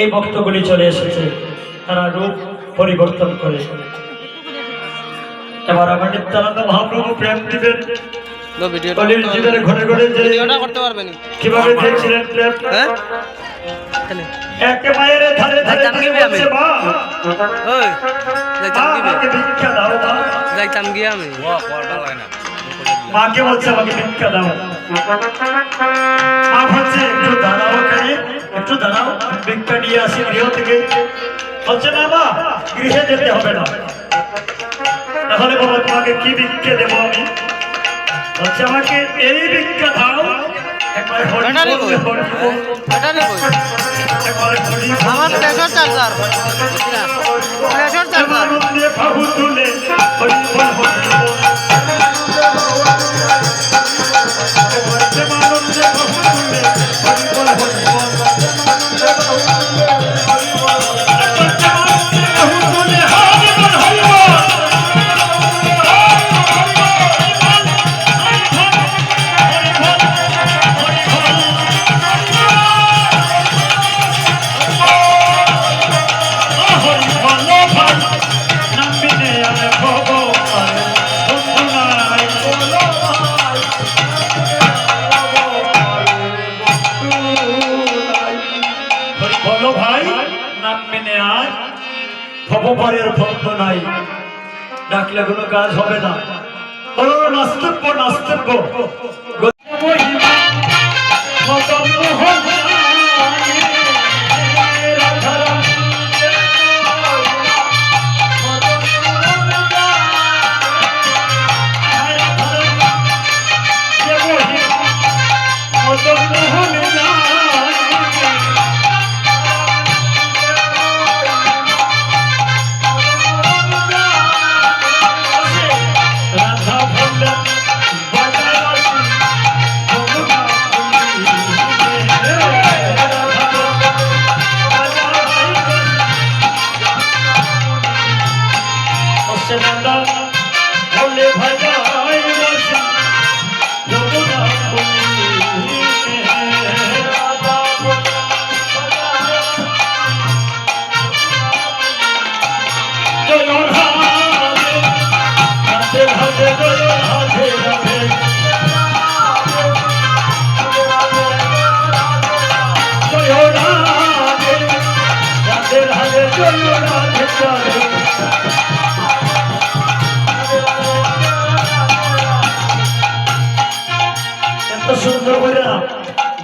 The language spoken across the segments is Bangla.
এই ভক্তগুলি চলে এসেছে। তারা রূপ পরিবর্তন করে। এবার আমার নিত্যানন্দ মহাপ্রভু প্রেম দিবেন। নো ভিডিওটা কলির জীবনে ঘরে ঘরে করতে পারবে না। কীভাবে দিয়েছিলেন হ্যাঁ? যাইতাম গিয়ে আমি। মাকে বলছে আমাকে ভিক্ষা দাও। মা বলছে একটু দাঁড়াও এখানে একটু দাঁড়াও। ভিক্ষা নিয়ে আসি গৃহ থেকে। বলছে না মা গৃহে যেতে হবে না। তাহলে বাবা তোমাকে কি ভিক্ষা দেবো আমি? বলছে আমাকে এই ভিক্ষা দাও। আমার প্রেশার চার্জার প্রেশার চার্জার বলো ভাই নাম মেনে আয়। ভবপরের ভক্ত নাই। ডাকলে কোনো কাজ হবে না। বলো নাস্তব্য নাস্তব্য মহিমা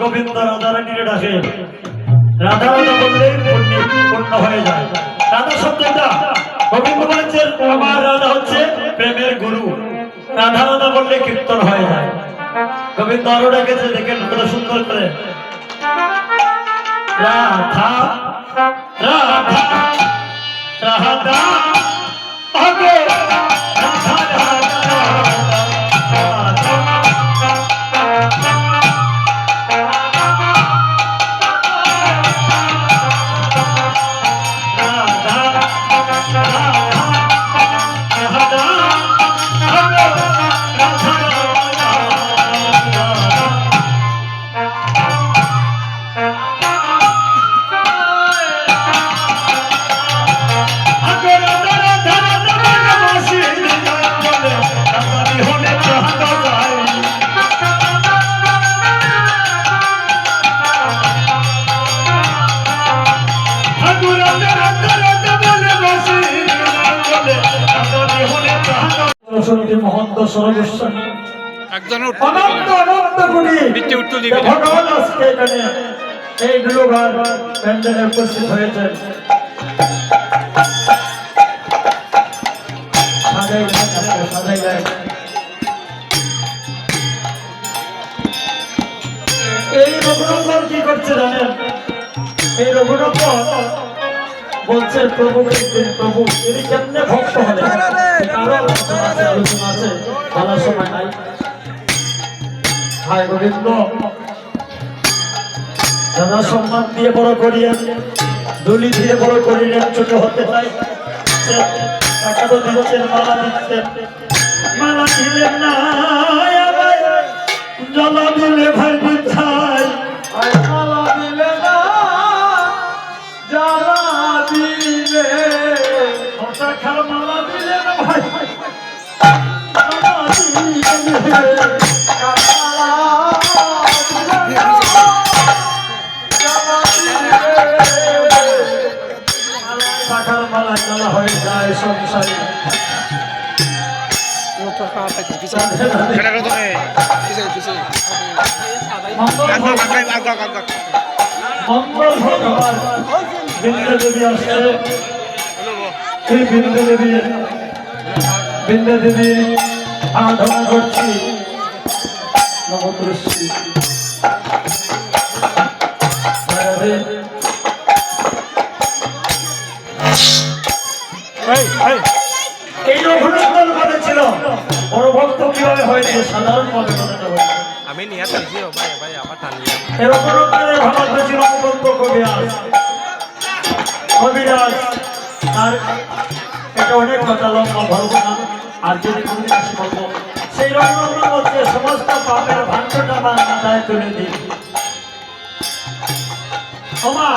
গোবিন্দ রাধারানীরে ডাকে রাধা রাধা বললে পূর্ণ হয়ে যায়। রাধা শব্দটা গোবিন্দ বলেছেন, আমার রাধা হচ্ছে প্রেমের গুরু। রাধা রাধা বললে কীর্তন হয়ে যায়। গোবিন্দ আরও ডেকেছে, দেখেন কত সুন্দর করে। রাধা রাধা রাধা রাধা সরস্বতী মহন্ত সর্বস্বামী। একজনের অনন্ত অনন্ত গুণী। বৃত্তি উত্তর দিবে ভগবান আজকে এখানে এই গুরুগান প্যান্ডেলে উপস্থিত হয়েছেন। এই রঘুনন্দন কি করছে জানেন? এই রঘুনন্দন বলছে প্রভু একদিন প্রভু তিনি কেমনে ভক্ত হলেন? আলোচনা আছে বলার সময় নাই। হায় গোবিন্দ দাদা সম্মান দিয়ে বড় করিয়েন দুলি দিয়ে বড় করিলেন ছোট হতে চাই। টাকা তো দিচ্ছেন মালা দিচ্ছেন মালা দিলেন না জলা দিলে ভাই বুঝাই পাখার মালা দিলে ভাই। পাখার মালা চলা হয়ে যায় সংসারে। মঙ্গল ভগবান। বিন্দু দেবী আসছে। এই বিন্দু দেবী বিন্দু দেবী আরাধনা করছি। নবদৃষ্টি এই রঘুনন্দন পদে ছিল বড় ভক্ত কীভাবে হয়েছে সাধারণ পদে আমি নিয়ে টানছি ভাই ভাই আমার টানলি এরকম রকমের ভাবাতে ছিল মুকুন্দ কবিরাজ। কবিরাজ। আর এটা অনেক কথা লম্বা বলব না আর যদি কোনদিন আসি বলব সেই মধ্যে সমস্ত পাপের ভাণ্ডটা মাথায় তুলে দিই। ওমা,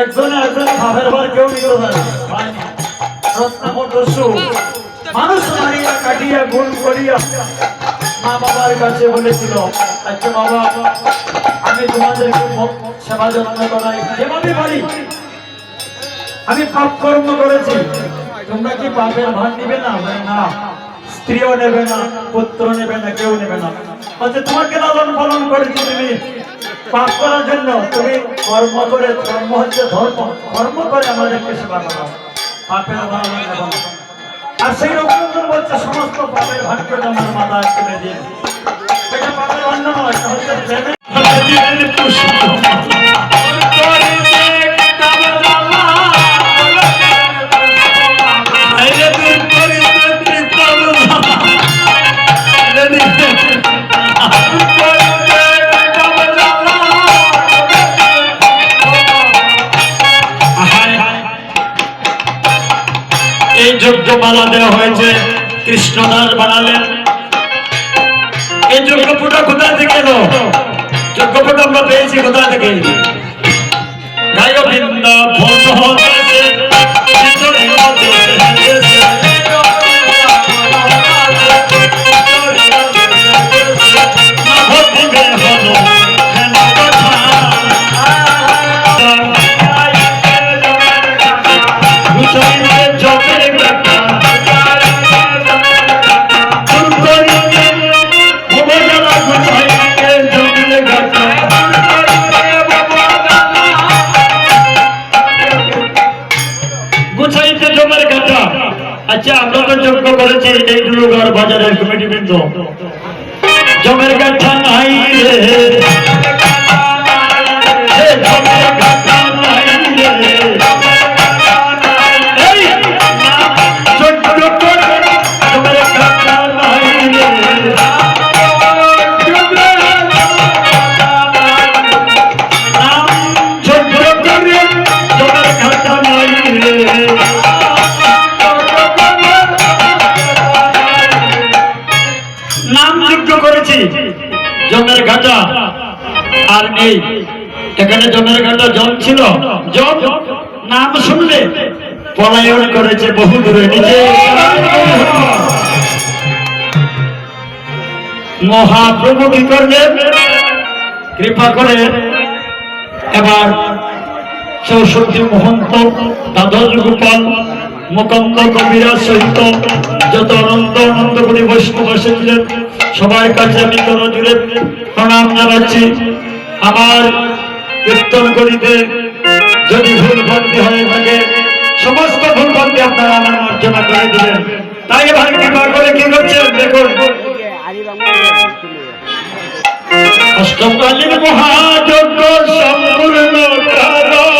একজনে একজনে ভাবের ভার কেউ পারে পায়নি। মানুষ মারিয়া কাটিয়া গুণ করিয়া মা বাবার কাছে বলেছিল আচ্ছা বাবা, আমি তোমাদেরকে সেবা যত্ন করাই। যেভাবে পারি আমি পাপ কর্ম করেছি। তোমরা কি পাপের ভার নিবে না? না। স্ত্রীও নেবে না পুত্র নেবে না, কেউ নেবে না। বলছে, তোমাকে লালন পালন করেছি তুমি পাপ করার জন্য তুমি কর্ম করে, কর্ম হচ্ছে ধর্ম। কর্ম করে আমাদেরকে সেবা করো। পাপের না। আর সেই রকম বলছে, সমস্ত পাপের ভাগ্য আমার মাথায় তুলে দিয়ে এটা পাপের অন্য নয় হচ্ছে প্রেমের দেওয়া হয়েছে। কৃষ্ণদাস বানালেন। এই যজ্ঞপুটা কোথায় থেকে এলো? যজ্ঞপুটা আমরা পেয়েছি কোথায় থেকে? গায় বৃন্দ ভোজ হতেছে, জমের কথা নাই রে। নেই। এখানে জল ছিল। নাম শুনলে পলায়ন করেছে বহু দূরে নিজে মহাপ্রভু কি করলেন কৃপা করে এবার চৌষট্টি মহন্ত দ্বাদশ গোপাল, মুকন্দ কবিরা সহিত যত অনন্ত অনন্ত করে বৈষ্ণব এসেছিলেন, সবার কাছে আমি জুড়ে প্রণাম জানাচ্ছি। আমার কীর্তন করিতে যদি ভুল ভক্তি হয়ে থাকে, সমস্ত ভুল ভক্তি আপনারা আমার মার্জনা করে দিলেন তাই ভাই কৃপা করে কি করছেন? দেখুন। অষ্টকালীন মহাযজ্ঞ সম্পূর্ণ কারণ।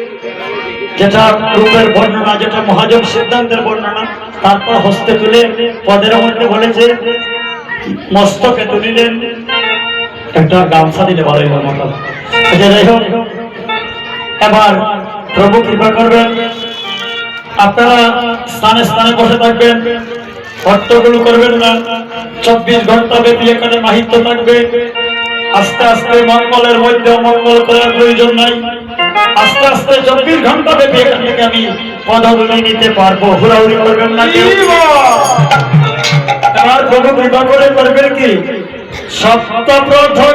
যেটা রূপের বর্ণনা যেটা মহাজন সিদ্ধান্তের বর্ণনা তারপর হস্তে তুলে পদের মধ্যে বলেছে মস্তকে তুলিলেন। একটা গামছা দিলে মতো। আচ্ছা, যাই হোক এবার প্রভু কৃপা করবেন। আপনারা স্থানে স্থানে বসে থাকবেন। হট্টগুলো করবেন না। চব্বিশ ঘণ্টা ব্যাপী এখানে মাহিত্য থাকবে। আস্তে আস্তে মঙ্গলের মধ্যে মঙ্গল করার প্রয়োজন নাই। আস্তে আস্তে চব্বিশ ঘণ্টা ব্যাপী এখান থেকে আমি পদগুলি নিতে পারব। হুড়াহুড়ি করবেন না এবার প্রভু কৃপা করে করবেন কি? সপ্ত প্রথম